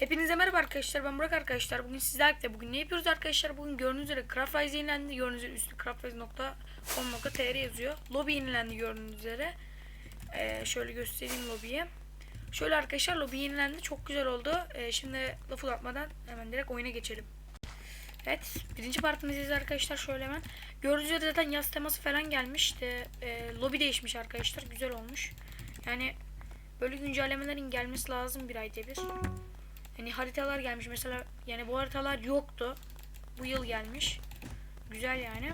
Hepinize merhaba arkadaşlar ben Burak arkadaşlar. Bugün sizlerle bugün ne yapıyoruz arkadaşlar? Bugün gördüğünüz üzere Craftwise yenilendi. Gördüğünüz üzere üstü craftwise.com.tr yazıyor. Lobby yenilendi gördüğünüz üzere. Ee, şöyle göstereyim lobiyi Şöyle arkadaşlar lobi yenilendi. Çok güzel oldu. Ee, şimdi lafı uzatmadan hemen direkt oyuna geçelim. Evet birinci partimiz arkadaşlar şöyle hemen. Gördüğünüz üzere zaten yaz teması falan gelmiş işte, ee, lobi değişmiş arkadaşlar. Güzel olmuş. Yani böyle güncellemelerin gelmesi lazım bir ayda bir haritalar gelmiş mesela yani bu haritalar yoktu. Bu yıl gelmiş. Güzel yani.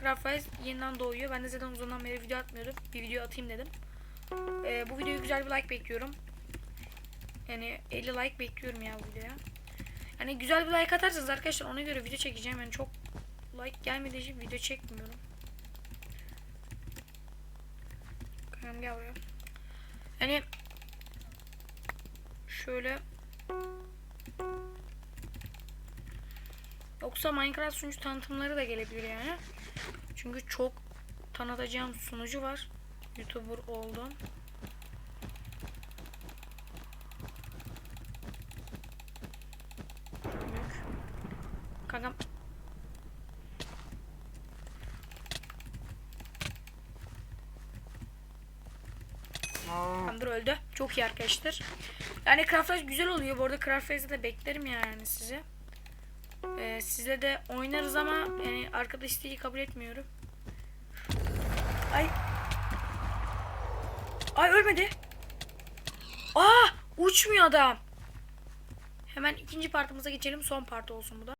Craftwise yeniden doğuyor. Ben de zaten uzundan beri video atmıyordum. Bir video atayım dedim. Ee, bu videoyu güzel bir like bekliyorum. Yani 50 like bekliyorum ya bu videoya. Hani güzel bir like atarsanız arkadaşlar ona göre video çekeceğim. Yani çok like gelmediği için video çekmiyorum. Kanka gel buraya. Hani şöyle Yoksa Minecraft sunucu tanıtımları da gelebilir yani. Çünkü çok tanıtacağım sunucu var. YouTuber oldum. Kankam Tamamdır öldü. Çok iyi arkadaşlar. Yani Craftface güzel oluyor. Bu arada Craftface'de de beklerim yani sizi. Ee, sizle de oynarız ama yani arkadaş isteği kabul etmiyorum. Ay. Ay ölmedi. Aa uçmuyor adam. Hemen ikinci partımıza geçelim. Son part olsun bu da.